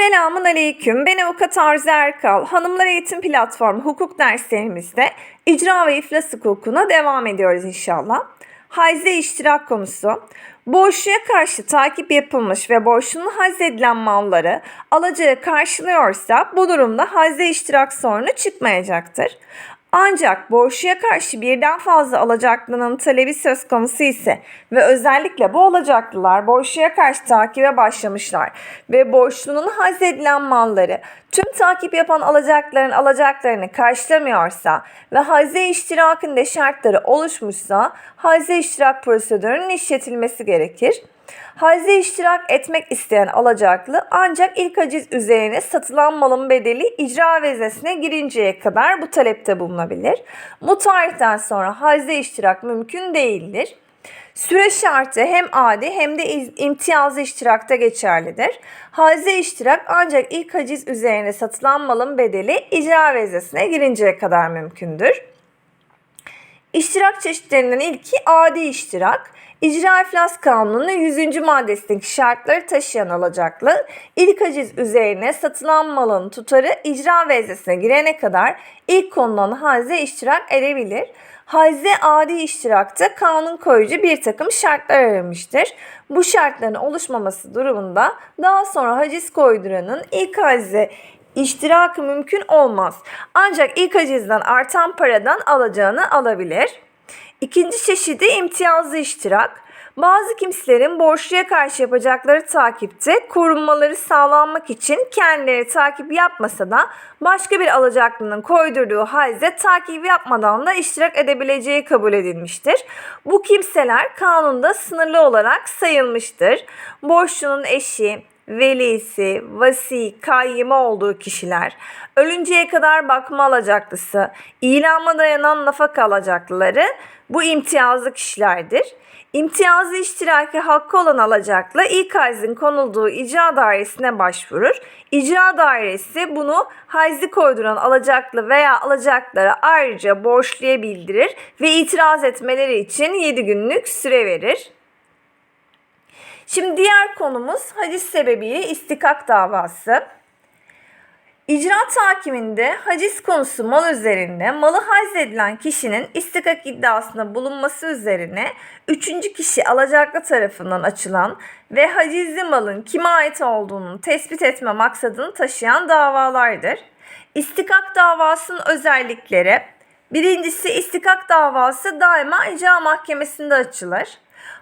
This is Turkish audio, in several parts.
Selamun Aleyküm. Ben Avukat Arzu Erkal. Hanımlar Eğitim Platformu hukuk derslerimizde icra ve iflas hukukuna devam ediyoruz inşallah. Hayze iştirak konusu. Borçluya karşı takip yapılmış ve borçlunun haz edilen malları alacağı karşılıyorsa bu durumda hazze iştirak sorunu çıkmayacaktır. Ancak borçluya karşı birden fazla alacaklının talebi söz konusu ise ve özellikle bu alacaklılar borçluya karşı takibe başlamışlar ve borçlunun haz edilen malları tüm takip yapan alacakların alacaklarını karşılamıyorsa ve haze iştirakinde şartları oluşmuşsa haze iştirak prosedürünün işletilmesi gerekir. Haize iştirak etmek isteyen alacaklı ancak ilk haciz üzerine satılan malın bedeli icra veznesine girinceye kadar bu talepte bulunabilir. Bu tarihten sonra haize iştirak mümkün değildir. Süre şartı hem adi hem de imtiyazlı iştirakta geçerlidir. Haize iştirak ancak ilk haciz üzerine satılan malın bedeli icra veznesine girinceye kadar mümkündür. İştirak çeşitlerinden ilki adi iştirak. İcra İflas Kanunu'nun 100. maddesindeki şartları taşıyan alacaklı, ilk haciz üzerine satılan malın tutarı icra veznesine girene kadar ilk konulan haize iştirak edebilir. Haize adi iştirakta kanun koyucu bir takım şartlar aramıştır. Bu şartların oluşmaması durumunda daha sonra haciz koyduranın ilk haize iştirakı mümkün olmaz. Ancak ilk hacizden artan paradan alacağını alabilir. İkinci çeşidi imtiyazlı iştirak. Bazı kimselerin borçluya karşı yapacakları takipte korunmaları sağlanmak için kendileri takip yapmasa da başka bir alacaklının koydurduğu haize takip yapmadan da iştirak edebileceği kabul edilmiştir. Bu kimseler kanunda sınırlı olarak sayılmıştır. Borçlunun eşi, velisi, vasi, kayyımı olduğu kişiler, ölünceye kadar bakma alacaklısı, ilama dayanan nafaka alacaklıları bu imtiyazlı kişilerdir. İmtiyazlı iştiraki hakkı olan alacaklı ilk haizin konulduğu icra dairesine başvurur. İcra dairesi bunu haizi koyduran alacaklı veya alacaklara ayrıca borçluya bildirir ve itiraz etmeleri için 7 günlük süre verir. Şimdi diğer konumuz haciz sebebiyle istikak davası. İcraat hakiminde haciz konusu mal üzerinde malı haiz edilen kişinin istikak iddiasında bulunması üzerine üçüncü kişi alacaklı tarafından açılan ve hacizli malın kime ait olduğunu tespit etme maksadını taşıyan davalardır. İstikak davasının özellikleri Birincisi istikak davası daima icra mahkemesinde açılır.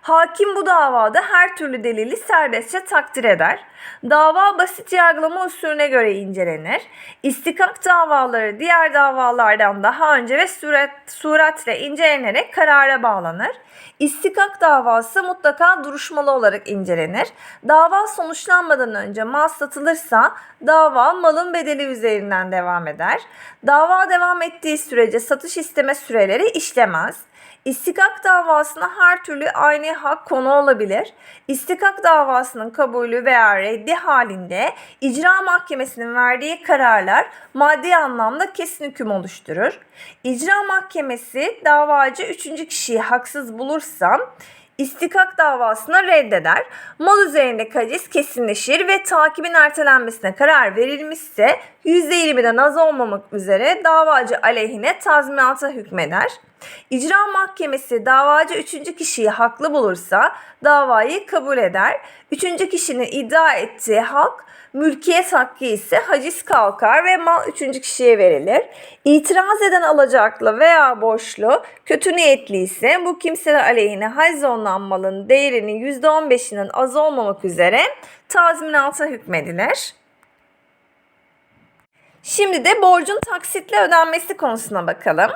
Hakim bu davada her türlü delili serbestçe takdir eder. Dava basit yargılama usulüne göre incelenir. İstikak davaları diğer davalardan daha önce ve suret, suretle incelenerek karara bağlanır. İstikak davası mutlaka duruşmalı olarak incelenir. Dava sonuçlanmadan önce mal satılırsa dava malın bedeli üzerinden devam eder. Dava devam ettiği sürece satış isteme süreleri işlemez. İstikak davasına her türlü aynı hak konu olabilir. İstikak davasının kabulü veya reddi halinde icra mahkemesinin verdiği kararlar maddi anlamda kesin hüküm oluşturur. İcra mahkemesi davacı üçüncü kişiyi haksız bulursa istikak davasına reddeder. Mal üzerinde haciz kesinleşir ve takibin ertelenmesine karar verilmişse %20'den az olmamak üzere davacı aleyhine tazminata hükmeder. İcra mahkemesi davacı üçüncü kişiyi haklı bulursa davayı kabul eder. Üçüncü kişinin iddia ettiği hak mülkiyet hakkı ise haciz kalkar ve mal üçüncü kişiye verilir. İtiraz eden alacaklı veya borçlu kötü niyetli ise bu kimseler aleyhine haiz olunan malın değerinin %15'inin az olmamak üzere tazminata hükmedilir. Şimdi de borcun taksitle ödenmesi konusuna bakalım.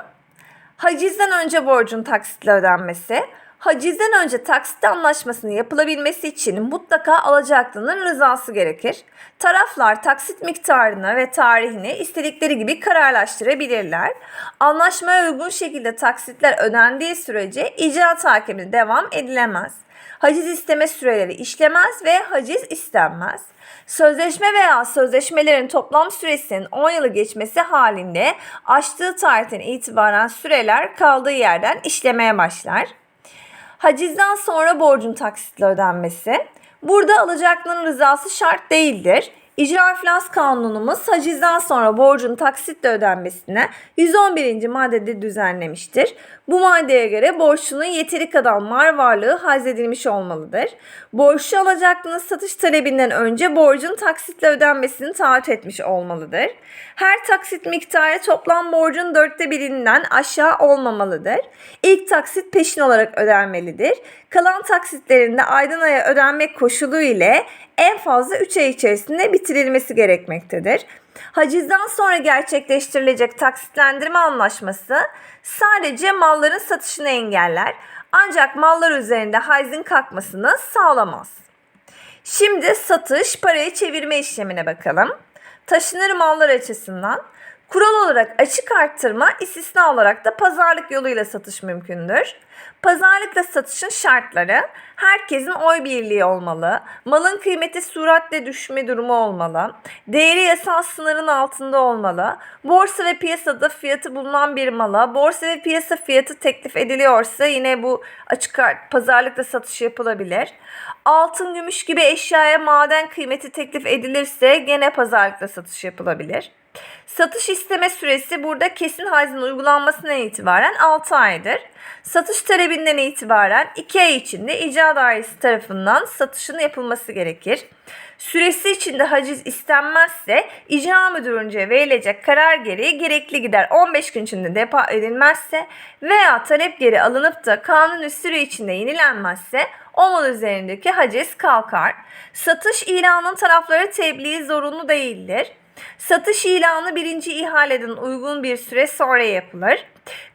Hacizden önce borcun taksitle ödenmesi. Hacizden önce taksit anlaşmasının yapılabilmesi için mutlaka alacaklının rızası gerekir. Taraflar taksit miktarını ve tarihini istedikleri gibi kararlaştırabilirler. Anlaşmaya uygun şekilde taksitler ödendiği sürece icraat hakimine devam edilemez. Haciz isteme süreleri işlemez ve haciz istenmez. Sözleşme veya sözleşmelerin toplam süresinin 10 yılı geçmesi halinde açtığı tarihten itibaren süreler kaldığı yerden işlemeye başlar. Hacizden sonra borcun taksitle ödenmesi. Burada alacaklının rızası şart değildir. İcra iflas kanunumuz hacizden sonra borcun taksitle ödenmesine 111. maddede düzenlemiştir. Bu maddeye göre borçlunun yeteri kadar mal varlığı hazredilmiş olmalıdır. Borçlu alacaklının satış talebinden önce borcun taksitle ödenmesini taahhüt etmiş olmalıdır. Her taksit miktarı toplam borcun dörtte birinden aşağı olmamalıdır. İlk taksit peşin olarak ödenmelidir. Kalan taksitlerinde aydan aya ödenmek koşulu ile en fazla 3 ay içerisinde bitirilmesi gerekmektedir. Hacizden sonra gerçekleştirilecek taksitlendirme anlaşması sadece malların satışını engeller ancak mallar üzerinde haizin kalkmasını sağlamaz. Şimdi satış, parayı çevirme işlemine bakalım. Taşınır mallar açısından kural olarak açık arttırma, istisna olarak da pazarlık yoluyla satış mümkündür. Pazarlıkla satışın şartları herkesin oy birliği olmalı, malın kıymeti süratle düşme durumu olmalı, değeri yasal sınırın altında olmalı, borsa ve piyasada fiyatı bulunan bir mala borsa ve piyasa fiyatı teklif ediliyorsa yine bu açık pazarlıkla satış yapılabilir. Altın, gümüş gibi eşyaya maden kıymeti teklif edilirse gene pazarlıkla satış yapılabilir. Satış isteme süresi burada kesin haizin uygulanmasından itibaren 6 aydır. Satış talebinden itibaren 2 ay içinde icra dairesi tarafından satışın yapılması gerekir. Süresi içinde haciz istenmezse icra müdürünce verilecek karar gereği gerekli gider 15 gün içinde depo edilmezse veya talep geri alınıp da kanun süre içinde yenilenmezse o mal üzerindeki haciz kalkar. Satış ilanının tarafları tebliği zorunlu değildir. Satış ilanı birinci ihaleden uygun bir süre sonra yapılır.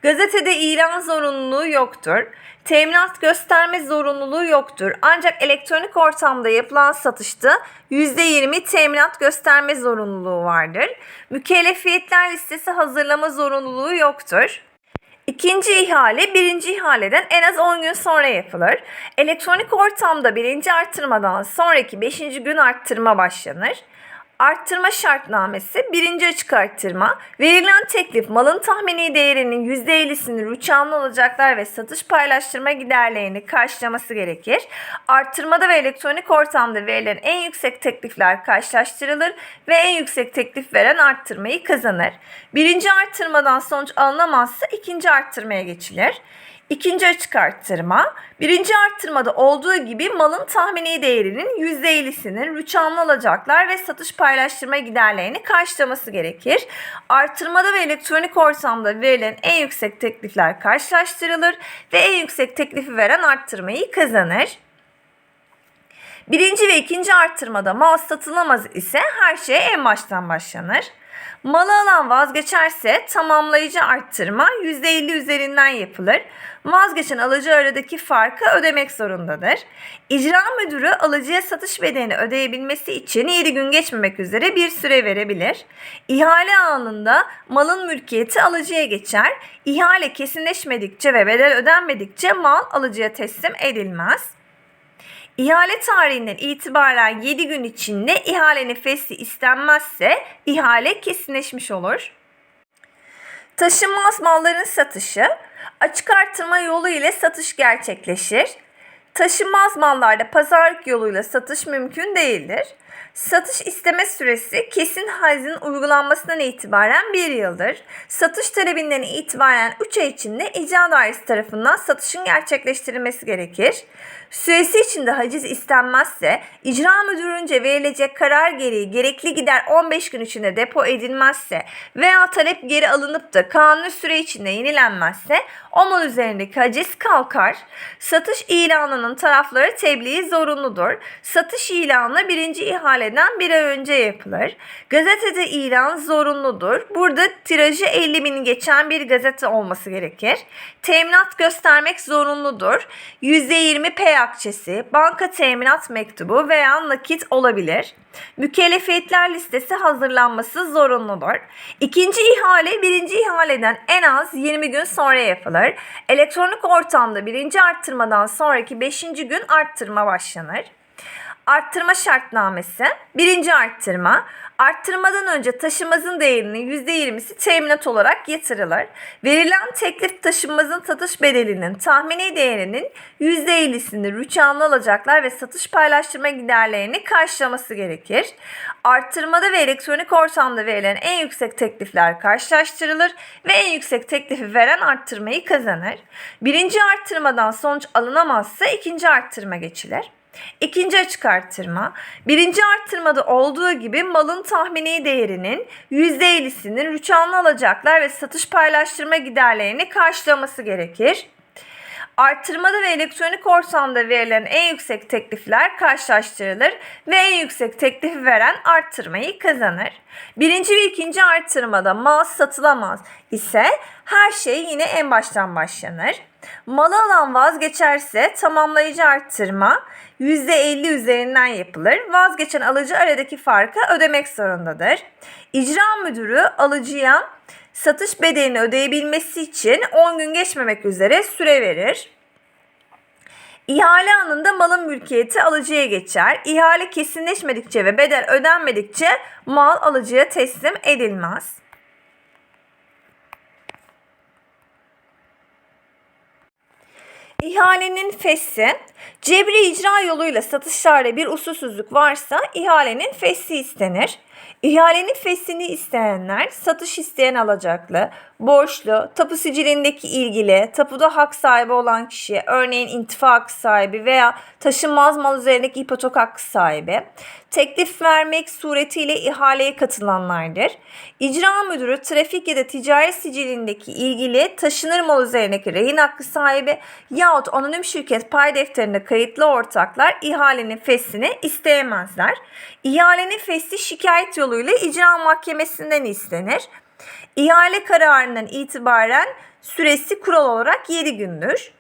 Gazetede ilan zorunluluğu yoktur. Teminat gösterme zorunluluğu yoktur. Ancak elektronik ortamda yapılan satışta %20 teminat gösterme zorunluluğu vardır. Mükellefiyetler listesi hazırlama zorunluluğu yoktur. İkinci ihale birinci ihaleden en az 10 gün sonra yapılır. Elektronik ortamda birinci arttırmadan sonraki 5. gün arttırma başlanır. Arttırma şartnamesi birinci açık arttırma. Verilen teklif malın tahmini değerinin %50'sini rüçhanlı olacaklar ve satış paylaştırma giderlerini karşılaması gerekir. Arttırmada ve elektronik ortamda verilen en yüksek teklifler karşılaştırılır ve en yüksek teklif veren arttırmayı kazanır. Birinci arttırmadan sonuç alınamazsa ikinci arttırmaya geçilir. İkinci açık arttırma, birinci arttırmada olduğu gibi malın tahmini değerinin %50'sinin rüçhanlı alacaklar ve satış paylaştırma giderlerini karşılaması gerekir. Arttırmada ve elektronik ortamda verilen en yüksek teklifler karşılaştırılır ve en yüksek teklifi veren arttırmayı kazanır. Birinci ve ikinci arttırmada mal satılamaz ise her şeye en baştan başlanır. Malı alan vazgeçerse tamamlayıcı arttırma %50 üzerinden yapılır. Vazgeçen alıcı aradaki farkı ödemek zorundadır. İcra müdürü alıcıya satış bedelini ödeyebilmesi için 7 gün geçmemek üzere bir süre verebilir. İhale anında malın mülkiyeti alıcıya geçer. İhale kesinleşmedikçe ve bedel ödenmedikçe mal alıcıya teslim edilmez. İhale tarihinden itibaren 7 gün içinde ihalenin fesli istenmezse ihale kesinleşmiş olur. Taşınmaz malların satışı açık artırma yolu ile satış gerçekleşir. Taşınmaz mallarda pazarlık yoluyla satış mümkün değildir. Satış isteme süresi kesin haizin uygulanmasından itibaren 1 yıldır. Satış talebinden itibaren 3 ay içinde icra dairesi tarafından satışın gerçekleştirilmesi gerekir. Süresi içinde haciz istenmezse icra müdürünce verilecek karar gereği gerekli gider 15 gün içinde depo edilmezse veya talep geri alınıp da kanuni süre içinde yenilenmezse o mal üzerindeki haciz kalkar. Satış ilanının tarafları tebliği zorunludur. Satış ilanı birinci ihaleden bir ay önce yapılır. Gazetede ilan zorunludur. Burada tirajı 50 bin geçen bir gazete olması gerekir. Teminat göstermek zorunludur. %20 P akçesi, banka teminat mektubu veya nakit olabilir. Mükellefiyetler listesi hazırlanması zorunludur. İkinci ihale birinci ihaleden en az 20 gün sonra yapılır. Elektronik ortamda birinci arttırmadan sonraki 5. gün arttırma başlanır. Arttırma şartnamesi. Birinci arttırma. Arttırmadan önce taşınmazın değerinin %20'si teminat olarak yatırılır. Verilen teklif taşınmazın satış bedelinin tahmini değerinin %50'sini rüçhanlı alacaklar ve satış paylaştırma giderlerini karşılaması gerekir. Arttırmada ve elektronik ortamda verilen en yüksek teklifler karşılaştırılır ve en yüksek teklifi veren arttırmayı kazanır. Birinci arttırmadan sonuç alınamazsa ikinci arttırma geçilir. İkinci açık arttırma. Birinci arttırmada olduğu gibi malın tahmini değerinin %50'sinin rüçhanlı alacaklar ve satış paylaştırma giderlerini karşılaması gerekir. Arttırmada ve elektronik ortamda verilen en yüksek teklifler karşılaştırılır ve en yüksek teklifi veren arttırmayı kazanır. Birinci ve ikinci arttırmada mal satılamaz ise her şey yine en baştan başlanır. Malı alan vazgeçerse tamamlayıcı arttırma %50 üzerinden yapılır. Vazgeçen alıcı aradaki farkı ödemek zorundadır. İcra müdürü alıcıya satış bedelini ödeyebilmesi için 10 gün geçmemek üzere süre verir. İhale anında malın mülkiyeti alıcıya geçer. İhale kesinleşmedikçe ve bedel ödenmedikçe mal alıcıya teslim edilmez. İhalenin fesli, cebri icra yoluyla satışlarda bir usulsüzlük varsa ihalenin fesli istenir. İhalenin feslini isteyenler satış isteyen alacaklı, borçlu, tapu sicilindeki ilgili, tapuda hak sahibi olan kişi, örneğin intifa hakkı sahibi veya taşınmaz mal üzerindeki ipotek hakkı sahibi, teklif vermek suretiyle ihaleye katılanlardır. İcra müdürü trafik ya da ticaret sicilindeki ilgili taşınır mal üzerindeki rehin hakkı sahibi yahut anonim şirket pay defterinde kayıtlı ortaklar ihalenin feslini isteyemezler. İhalenin fesli şikayet yoluyla icra mahkemesinden istenir. İhale kararından itibaren süresi kural olarak 7 gündür.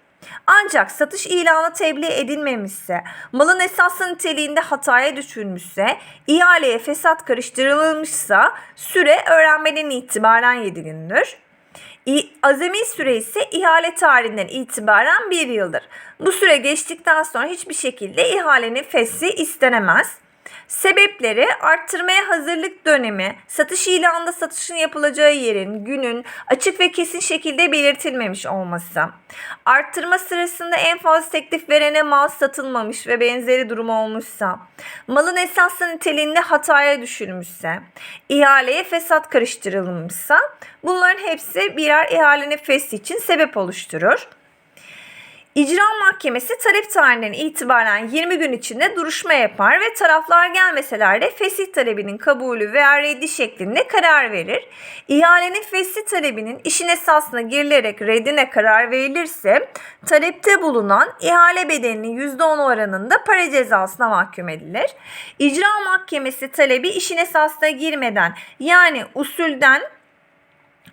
Ancak satış ilanı tebliğ edilmemişse, malın esaslı niteliğinde hataya düşülmüşse, ihaleye fesat karıştırılmışsa süre öğrenmeden itibaren 7 gündür. Azami süre ise ihale tarihinden itibaren 1 yıldır. Bu süre geçtikten sonra hiçbir şekilde ihalenin fesli istenemez. Sebepleri arttırmaya hazırlık dönemi, satış ilanında satışın yapılacağı yerin, günün açık ve kesin şekilde belirtilmemiş olması. Arttırma sırasında en fazla teklif verene mal satılmamış ve benzeri durum olmuşsa, malın esaslı niteliğinde hataya düşülmüşse, ihaleye fesat karıştırılmışsa bunların hepsi birer ihalenin fesli için sebep oluşturur. İcra Mahkemesi talep tarihinden itibaren 20 gün içinde duruşma yapar ve taraflar gelmeseler de fesih talebinin kabulü veya reddi şeklinde karar verir. İhalenin fesih talebinin işin esasına girilerek reddine karar verilirse talepte bulunan ihale bedelinin %10 oranında para cezasına mahkum edilir. İcra Mahkemesi talebi işin esasına girmeden yani usulden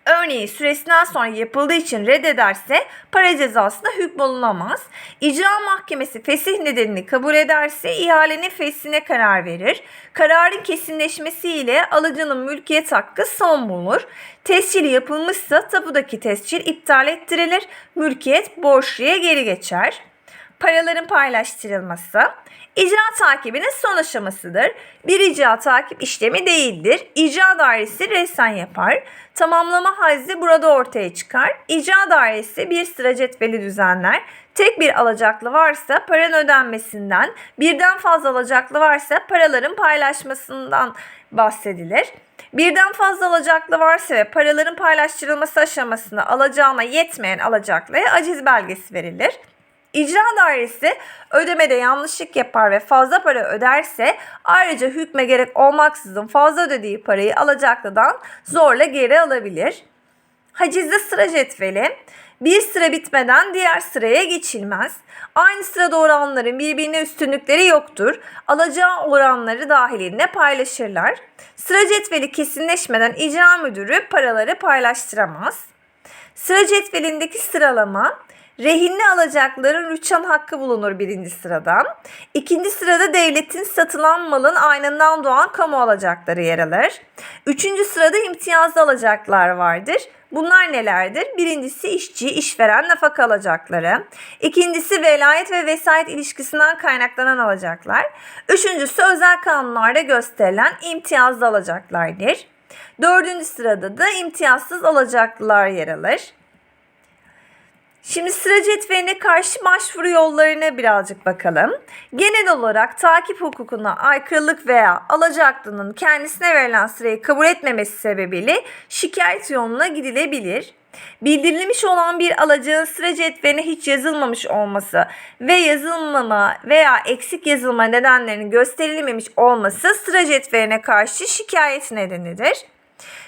Örneğin süresinden sonra yapıldığı için reddederse para cezasına hükmolunamaz. İcra mahkemesi fesih nedenini kabul ederse ihalenin fesline karar verir. Kararın kesinleşmesiyle alıcının mülkiyet hakkı son bulunur. Tescili yapılmışsa tapudaki tescil iptal ettirilir. Mülkiyet borçluya geri geçer paraların paylaştırılması, icra takibinin son aşamasıdır. Bir icra takip işlemi değildir. İcra dairesi resen yapar. Tamamlama hazzi burada ortaya çıkar. İcra dairesi bir sıra cetveli düzenler. Tek bir alacaklı varsa paranın ödenmesinden, birden fazla alacaklı varsa paraların paylaşmasından bahsedilir. Birden fazla alacaklı varsa ve paraların paylaştırılması aşamasında alacağına yetmeyen alacaklıya aciz belgesi verilir. İcra dairesi ödemede yanlışlık yapar ve fazla para öderse ayrıca hükme gerek olmaksızın fazla ödediği parayı alacaklıdan zorla geri alabilir. Hacizde sıra cetveli bir sıra bitmeden diğer sıraya geçilmez. Aynı sırada oranların birbirine üstünlükleri yoktur. Alacağı oranları dahilinde paylaşırlar. Sıra cetveli kesinleşmeden icra müdürü paraları paylaştıramaz. Sıra cetvelindeki sıralama Rehinli alacakların rüçhan hakkı bulunur birinci sıradan. İkinci sırada devletin satılan malın aynından doğan kamu alacakları yer alır. Üçüncü sırada imtiyazlı alacaklar vardır. Bunlar nelerdir? Birincisi işçi, işveren nafaka alacakları. İkincisi velayet ve vesayet ilişkisinden kaynaklanan alacaklar. Üçüncüsü özel kanunlarda gösterilen imtiyazlı alacaklardır. Dördüncü sırada da imtiyazsız alacaklılar yer alır. Şimdi sıra cetveline karşı başvuru yollarına birazcık bakalım. Genel olarak takip hukukuna aykırılık veya alacaklının kendisine verilen sırayı kabul etmemesi sebebiyle şikayet yoluna gidilebilir. Bildirilmiş olan bir alacağın sıra cetveline hiç yazılmamış olması ve yazılmama veya eksik yazılma nedenlerinin gösterilmemiş olması sıra cetveline karşı şikayet nedenidir.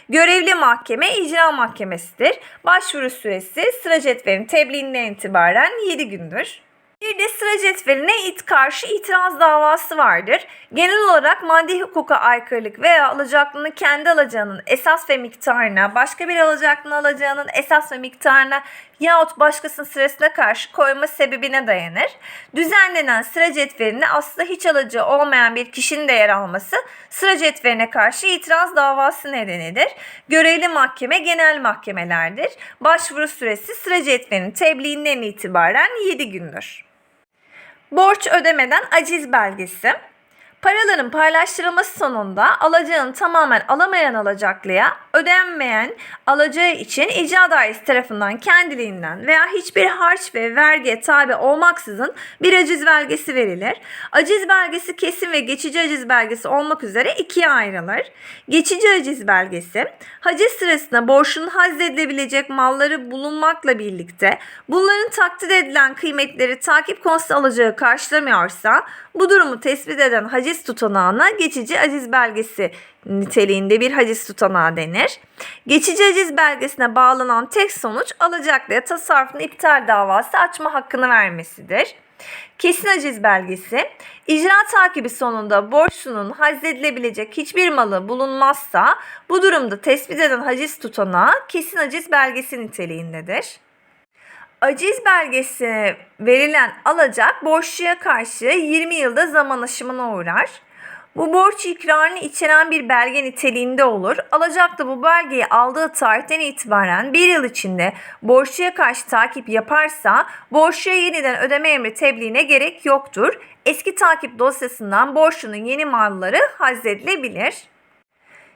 Görevli mahkeme icra mahkemesidir. Başvuru süresi sıra cetvelinin tebliğinden itibaren 7 gündür. Bir de sıra cetveline it karşı itiraz davası vardır. Genel olarak maddi hukuka aykırılık veya alacaklının kendi alacağının esas ve miktarına, başka bir alacaklının alacağının esas ve miktarına yahut başkasının sırasına karşı koyma sebebine dayanır. Düzenlenen sıra cetvelinde aslında hiç alacağı olmayan bir kişinin de yer alması sıra cetveline karşı itiraz davası nedenidir. Görevli mahkeme genel mahkemelerdir. Başvuru süresi sıra cetvelinin tebliğinden itibaren 7 gündür. Borç ödemeden aciz belgesi. Paraların paylaştırılması sonunda alacağın tamamen alamayan alacaklıya ödenmeyen alacağı için icra dairesi tarafından kendiliğinden veya hiçbir harç ve vergiye tabi olmaksızın bir aciz belgesi verilir. Aciz belgesi kesin ve geçici aciz belgesi olmak üzere ikiye ayrılır. Geçici aciz belgesi haciz sırasında borçun hazzedilebilecek malları bulunmakla birlikte bunların takdir edilen kıymetleri takip konusu alacağı karşılamıyorsa bu durumu tespit eden haciz tutanağına geçici aciz belgesi niteliğinde bir haciz tutanağı denir. Geçici aciz belgesine bağlanan tek sonuç alacaklıya tasarrufun iptal davası açma hakkını vermesidir. Kesin aciz belgesi, icra takibi sonunda borçlunun hazzedilebilecek hiçbir malı bulunmazsa bu durumda tespit eden haciz tutanağı kesin aciz belgesi niteliğindedir. Aciz belgesi verilen alacak borçluya karşı 20 yılda zaman aşımına uğrar. Bu borç ikrarını içeren bir belge niteliğinde olur. Alacaklı bu belgeyi aldığı tarihten itibaren bir yıl içinde borçluya karşı takip yaparsa borçluya yeniden ödeme emri tebliğine gerek yoktur. Eski takip dosyasından borçlunun yeni malları hazzedilebilir.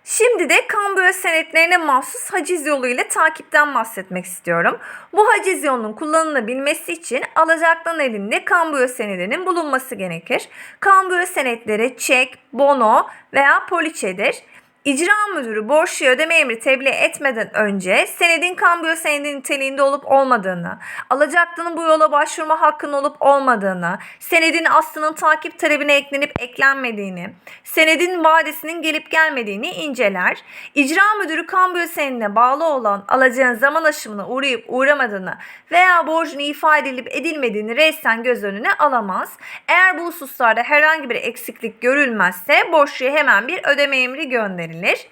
Şimdi de kambiyo senetlerine mahsus haciz yolu ile takipten bahsetmek istiyorum. Bu haciz yolunun kullanılabilmesi için alacaklının elinde kambiyo senedinin bulunması gerekir. Kambiyo senetleri çek, bono veya poliçedir. İcra müdürü borçluya ödeme emri tebliğ etmeden önce senedin kambiyo senedi niteliğinde olup olmadığını, alacaklının bu yola başvurma hakkının olup olmadığını, senedin aslının takip talebine eklenip eklenmediğini, senedin vadesinin gelip gelmediğini inceler. İcra müdürü kambiyo senedine bağlı olan alacağın zaman aşımına uğrayıp uğramadığını veya borcun ifade edilip edilmediğini reisten göz önüne alamaz. Eğer bu hususlarda herhangi bir eksiklik görülmezse borçluya hemen bir ödeme emri gönderir verilir.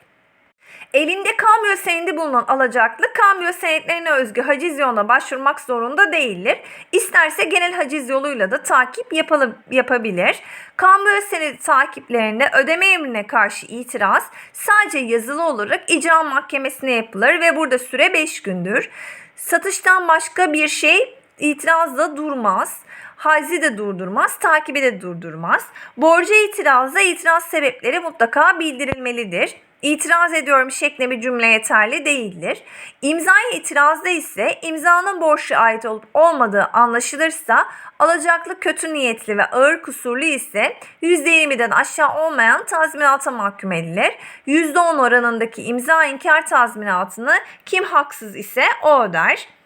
Elinde kambiyo senedi bulunan alacaklı kambiyo senetlerine özgü haciz yoluna başvurmak zorunda değildir. İsterse genel haciz yoluyla da takip yapalım, yapabilir. Kambiyo senedi takiplerinde ödeme emrine karşı itiraz sadece yazılı olarak icra mahkemesine yapılır ve burada süre 5 gündür. Satıştan başka bir şey itirazla durmaz. Haizi de durdurmaz, takibi de durdurmaz. Borca itirazda itiraz sebepleri mutlaka bildirilmelidir. İtiraz ediyorum şeklinde bir cümle yeterli değildir. İmzaya itirazda ise imzanın borçlu ait olup olmadığı anlaşılırsa alacaklı kötü niyetli ve ağır kusurlu ise %20'den aşağı olmayan tazminata mahkum edilir. %10 oranındaki imza inkar tazminatını kim haksız ise o öder.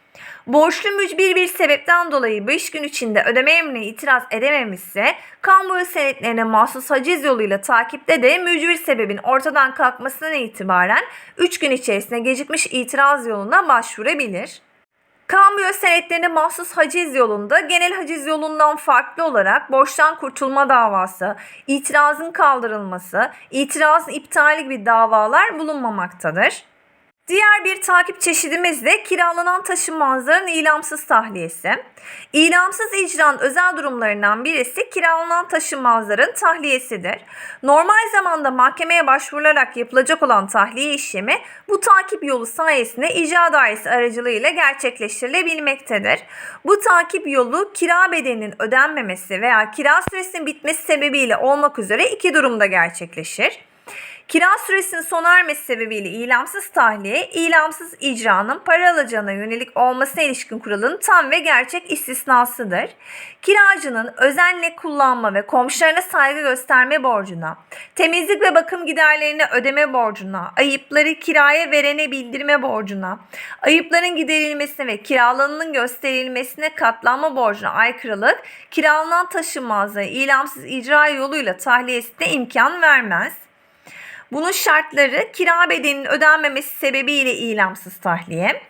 Borçlu mücbir bir sebepten dolayı 5 gün içinde ödeme emrine itiraz edememişse kamu senetlerine mahsus haciz yoluyla takipte de mücbir sebebin ortadan kalkmasından itibaren 3 gün içerisinde gecikmiş itiraz yoluna başvurabilir. Kambiyo senetlerine mahsus haciz yolunda genel haciz yolundan farklı olarak borçtan kurtulma davası, itirazın kaldırılması, itirazın iptali gibi davalar bulunmamaktadır. Diğer bir takip çeşidimiz de kiralanan taşınmazların ilamsız tahliyesi. İlamsız icranın özel durumlarından birisi kiralanan taşınmazların tahliyesidir. Normal zamanda mahkemeye başvurularak yapılacak olan tahliye işlemi bu takip yolu sayesinde icra dairesi aracılığıyla gerçekleştirilebilmektedir. Bu takip yolu kira bedelinin ödenmemesi veya kira süresinin bitmesi sebebiyle olmak üzere iki durumda gerçekleşir. Kira süresinin sona ermesi sebebiyle ilamsız tahliye, ilamsız icranın para alacağına yönelik olmasına ilişkin kuralın tam ve gerçek istisnasıdır. Kiracının özenle kullanma ve komşularına saygı gösterme borcuna, temizlik ve bakım giderlerini ödeme borcuna, ayıpları kiraya verene bildirme borcuna, ayıpların giderilmesine ve kiralananın gösterilmesine katlanma borcuna aykırılık, kiralanan taşınmazlığı ilamsız icra yoluyla tahliyesine imkan vermez. Bunun şartları kira bedelinin ödenmemesi sebebiyle ilamsız tahliye.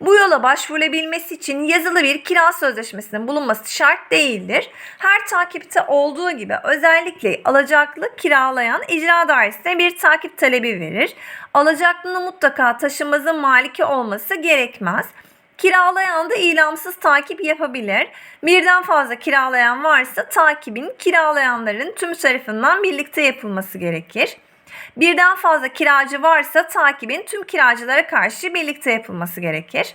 Bu yola başvurulabilmesi için yazılı bir kira sözleşmesinin bulunması şart değildir. Her takipte olduğu gibi özellikle alacaklı kiralayan icra dairesine bir takip talebi verir. Alacaklının mutlaka taşınmazın maliki olması gerekmez. Kiralayan da ilamsız takip yapabilir. Birden fazla kiralayan varsa takibin kiralayanların tüm tarafından birlikte yapılması gerekir. Birden fazla kiracı varsa takibin tüm kiracılara karşı birlikte yapılması gerekir.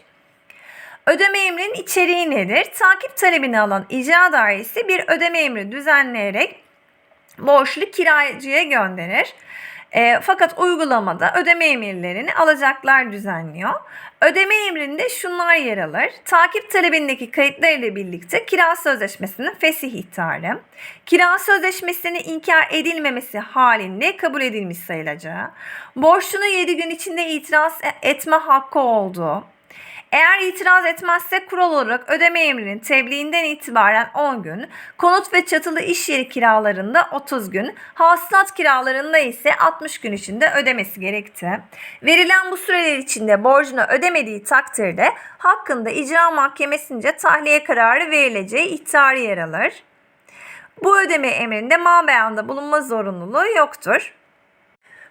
Ödeme emrinin içeriği nedir? Takip talebini alan icra dairesi bir ödeme emri düzenleyerek borçlu kiracıya gönderir. E, fakat uygulamada ödeme emirlerini alacaklar düzenliyor. Ödeme emrinde şunlar yer alır. Takip talebindeki kayıtlar ile birlikte kira sözleşmesinin fesih ihtarı, kira sözleşmesinin inkar edilmemesi halinde kabul edilmiş sayılacağı, borçlunun 7 gün içinde itiraz etme hakkı olduğu, eğer itiraz etmezse kural olarak ödeme emrinin tebliğinden itibaren 10 gün, konut ve çatılı iş yeri kiralarında 30 gün, hasılat kiralarında ise 60 gün içinde ödemesi gerekti. Verilen bu süreler içinde borcunu ödemediği takdirde hakkında icra mahkemesince tahliye kararı verileceği ihtarı yer alır. Bu ödeme emrinde mal beyanda bulunma zorunluluğu yoktur.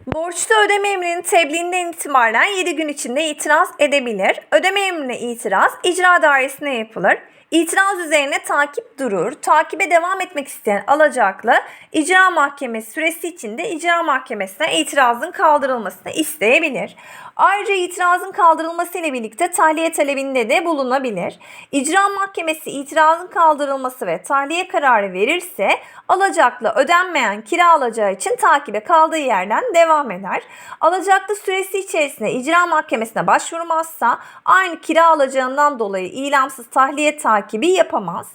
Borçlu ödeme emrinin tebliğinden itibaren 7 gün içinde itiraz edebilir. Ödeme emrine itiraz icra dairesine yapılır. İtiraz üzerine takip durur. Takibe devam etmek isteyen alacaklı icra mahkemesi süresi içinde icra mahkemesine itirazın kaldırılmasını isteyebilir. Ayrıca itirazın kaldırılması ile birlikte tahliye talebinde de bulunabilir. İcra mahkemesi itirazın kaldırılması ve tahliye kararı verirse alacaklı ödenmeyen kira alacağı için takibe kaldığı yerden devam eder. Alacaklı süresi içerisinde icra mahkemesine başvurmazsa aynı kira alacağından dolayı ilamsız tahliye takibi yapamaz.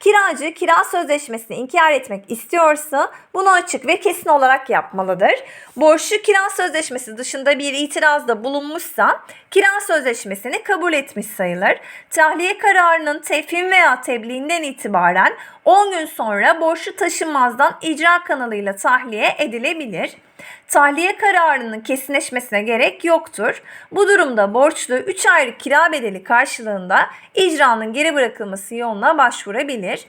Kiracı kira sözleşmesini inkar etmek istiyorsa bunu açık ve kesin olarak yapmalıdır. Borçlu kira sözleşmesi dışında bir itirazda bulunmuşsa kira sözleşmesini kabul etmiş sayılır. Tahliye kararının tefhim veya tebliğinden itibaren 10 gün sonra borçlu taşınmazdan icra kanalıyla tahliye edilebilir. Tahliye kararının kesinleşmesine gerek yoktur. Bu durumda borçlu 3 ayrı kira bedeli karşılığında icranın geri bırakılması yoluna başvurabilir.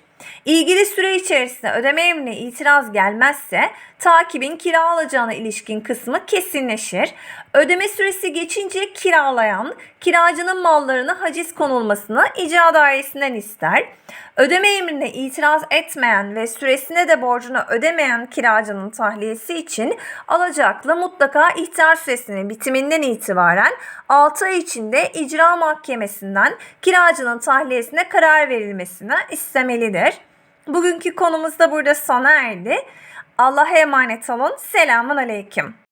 İlgili süre içerisinde ödeme emrine itiraz gelmezse takibin kira alacağına ilişkin kısmı kesinleşir. Ödeme süresi geçince kiralayan kiracının mallarına haciz konulmasını icra dairesinden ister. Ödeme emrine itiraz etmeyen ve süresine de borcunu ödemeyen kiracının tahliyesi için alacaklı mutlaka ihtar süresinin bitiminden itibaren 6 ay içinde icra mahkemesinden kiracının tahliyesine karar verilmesini istemelidir. Bugünkü konumuz da burada sona erdi. Allah'a emanet olun. Selamun Aleyküm.